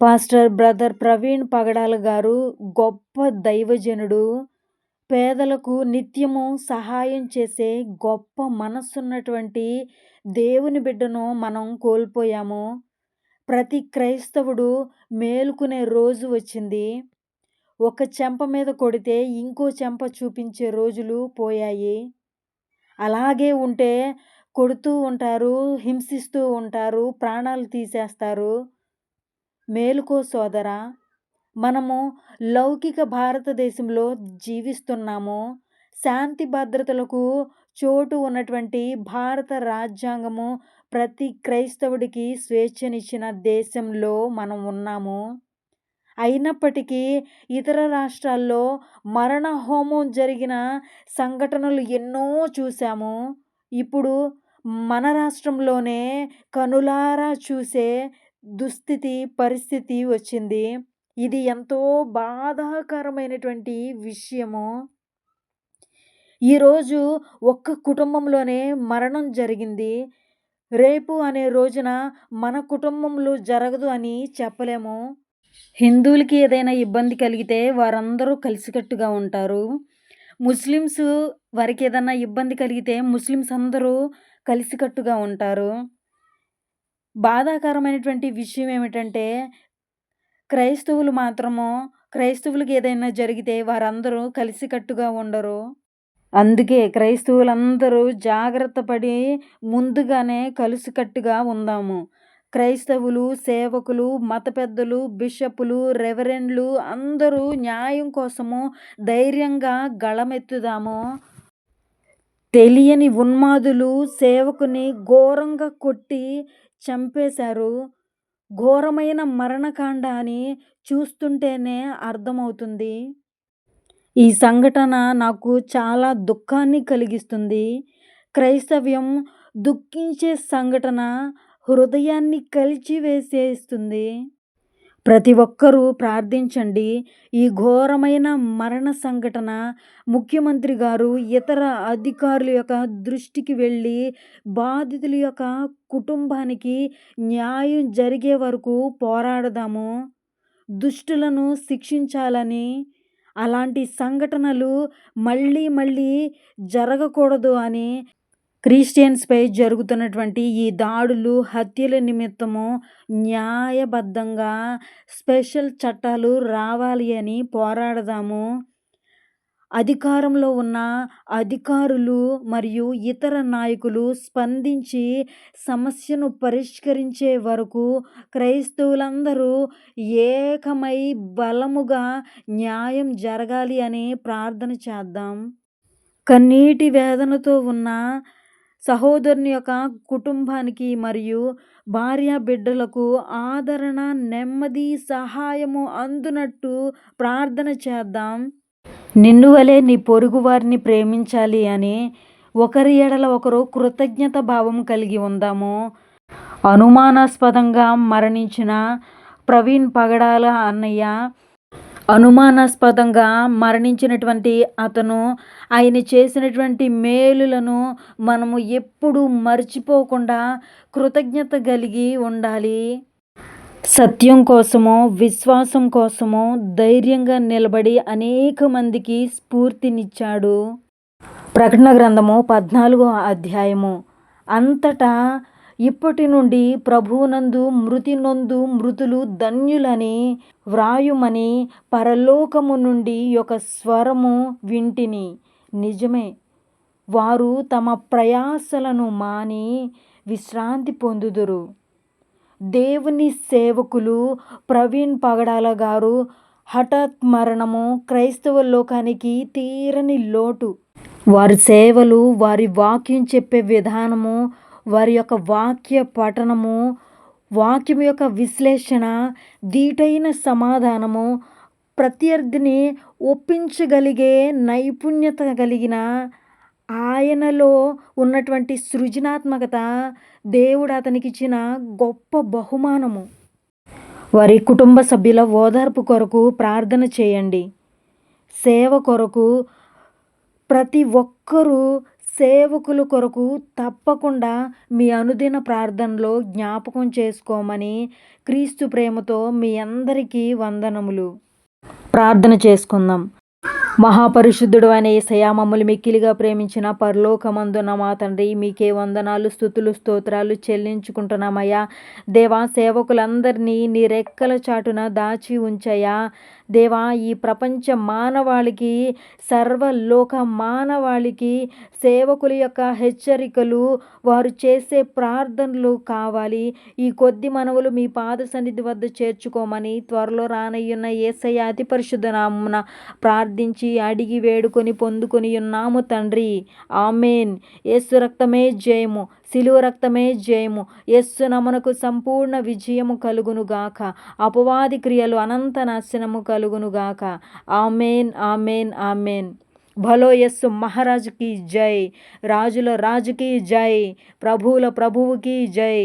Pastor brother Praveen పగడాల గారు గొప్ప దైవజనుడు. పేదలకు నిత్యము సహాయం చేసే గొప్ప మనస్సున్నటువంటి దేవుని బిడ్డను మనం కోల్పోయాము. ప్రతి క్రైస్తవుడు మేలుకునే రోజు వచ్చింది. ఒక చెంప మీద కొడితే ఇంకో చెంప చూపించే రోజులు పోయాయి. అలాగే ఉంటే కొడుతూ ఉంటారు హింసిస్తూ ఉంటారు ప్రాణాలు తీసేస్తారు. మేలుకో సోదరా మనము లౌకిక భారతదేశంలో జీవిస్తున్నాము శాంతి భద్రతలకు చోటు ఉన్నటువంటి భారత రాజ్యాంగము ప్రతి క్రైస్తవుడికి స్వేచ్ఛనిచ్చిన దేశంలో మనం ఉన్నాము. అయినప్పటికీ ఇతర రాష్ట్రాల్లో మరణ హోమం జరిగిన సంఘటనలు ఎన్నో చూసాము ఇప్పుడు మన రాష్ట్రంలోనే కనులారా చూసే దుస్థితి పరిస్థితి వచ్చింది. ఇది ఎంతో బాధాకరమైనటువంటి విషయము. ఈరోజు ఒక్క కుటుంబంలోనే మరణం జరిగింది. రేపు అనే రోజున మన కుటుంబంలో జరగదు అని చెప్పలేము. హిందువులకి ఏదైనా ఇబ్బంది కలిగితే వారందరూ కలిసికట్టుగా ఉంటారు. ముస్లిమ్స్ వారికి ఏదైనా ఇబ్బంది కలిగితే ముస్లిమ్స్ అందరూ కలిసికట్టుగా ఉంటారు. బాధాకరమైనటువంటి విషయం ఏమిటంటే క్రైస్తవులు మాత్రము క్రైస్తవులకి ఏదైనా జరిగితే వారందరూ కలిసికట్టుగా ఉండరు. అందుకే క్రైస్తవులందరూ జాగ్రత్త పడి ముందుగానే కలిసికట్టుగా ఉందాము. క్రైస్తవులు సేవకులు మత పెద్దలు బిషపులు రెవరెండ్లు అందరూ న్యాయం కోసము ధైర్యంగా గళమెత్తుదాము. తెలియని ఉన్మాదులు సేవకుని ఘోరంగా కొట్టి చంపేశారు. ఘోరమైన మరణకాండ అని చూస్తుంటేనే అర్థమవుతుంది. ఈ సంఘటన నాకు చాలా దుఃఖాన్ని కలిగిస్తుంది. క్రైస్తవ్యం దుఃఖించే సంఘటన హృదయాన్ని కలిచివేసేస్తుంది. ప్రతి ఒక్కరూ ప్రార్థించండి. ఈ ఘోరమైన మరణ సంఘటన ముఖ్యమంత్రి గారు ఇతర అధికారుల యొక్క దృష్టికి వెళ్ళి బాధితుల యొక్క కుటుంబానికి న్యాయం జరిగే వరకు పోరాడదాము. దుష్టులను శిక్షించాలని అలాంటి సంఘటనలు మళ్ళీ మళ్ళీ జరగకూడదు అని క్రిస్టియన్స్పై జరుగుతున్నటువంటి ఈ దాడులు హత్యల నిమిత్తము న్యాయబద్ధంగా స్పెషల్ చట్టాలు రావాలి అని పోరాడదాము. అధికారంలో ఉన్న అధికారులు మరియు ఇతర నాయకులు స్పందించి సమస్యను పరిష్కరించే వరకు క్రైస్తవులందరూ ఏకమై బలముగా న్యాయం జరగాలి అని ప్రార్థన చేద్దాం. కన్నీటి వేదనతో ఉన్న సహోదరుని యొక్క కుటుంబానికి మరియు భార్య బిడ్డలకు ఆదరణ నెమ్మది సహాయము అందునట్టు ప్రార్థన చేద్దాం. నిన్ను వలె నీ పొరుగు వారిని ప్రేమించాలి అని ఒకరి ఎడల ఒకరు కృతజ్ఞత భావం కలిగి ఉందాము. అనుమానాస్పదంగా మరణించిన ప్రవీణ్ పగడాల అన్నయ్య అనుమానాస్పదంగా మరణించినటువంటి అతను ఆయన చేసినటువంటి మేలులను మనము ఎప్పుడూ మర్చిపోకుండా కృతజ్ఞత కలిగి ఉండాలి. సత్యం కోసము విశ్వాసం కోసము ధైర్యంగా నిలబడి అనేక మందికి స్ఫూర్తినిచ్చాడు. ప్రకటన గ్రంథము పద్నాలుగో అధ్యాయము. అంతటా ఇప్పటి నుండి ప్రభువునందు మృతి నొందు మృతులు ధన్యులని వ్రాయుమని పరలోకము నుండి ఒక స్వరము వింటిని. నిజమే వారు తమ ప్రయాసలను మాని విశ్రాంతి పొందుదురు. దేవుని సేవకులు ప్రవీణ్ పగడాల గారు హఠాత్ మరణము క్రైస్తవ లోకానికి తీరని లోటు. వారి సేవలు వారి వాక్యం చెప్పే విధానము వారి యొక్క వాక్య పఠనము వాక్యం యొక్క విశ్లేషణ దీటైన సమాధానము ప్రత్యర్థిని ఒప్పించగలిగే నైపుణ్యత కలిగిన ఆయనలో ఉన్నటువంటి సృజనాత్మకత దేవుడు అతనికి ఇచ్చిన గొప్ప బహుమానము. వారి కుటుంబ సభ్యుల ఓదార్పు కొరకు ప్రార్థన చేయండి. సేవ కొరకు ప్రతి ఒక్కరూ సేవకుల కొరకు తప్పకుండా మీ అనుదిన ప్రార్థనలో జ్ఞాపకం చేసుకోమని క్రీస్తు ప్రేమతో మీ అందరికీ వందనములు. ప్రార్థన చేసుకుందాం. మహాపరిశుద్ధుడు అనే ఏసయ్య మమ్మల్ని మిక్కిలిగా ప్రేమించిన పరలోకమందున మా తండ్రి మీకే వందనాలు స్థుతులు స్తోత్రాలు చెల్లించుకుంటున్నామయ్యా. దేవా సేవకులందరినీ నీ రెక్కల చాటున దాచి ఉంచయా దేవా ఈ ప్రపంచ మానవాళికి సర్వలోక మానవాళికి సేవకుల యొక్క హెచ్చరికలు వారు చేసే ప్రార్థనలు కావాలి. ఈ కొద్ది మనవులు మీ పాద సన్నిధి వద్ద చేర్చుకోమని త్వరలో రానయ్యున్న ఏసయ్య అతి పరిశుద్ధ నామున ప్రార్థించి అడిగి వేడుకొని పొందుకొని ఉన్నాము తండ్రి. ఆమెన్. యేసు రక్తమే జయము. శిలువ రక్తమే జయము. యస్సు నమనకు సంపూర్ణ విజయము కలుగునుగాక అపవాది క్రియలు అనంత నాశనము కలుగునుగాక ఆమెన్ ఆమెన్ ఆమెన్. భలో యస్సు మహారాజుకి జై. రాజుల రాజుకి జై. ప్రభువుల ప్రభువుకి జై.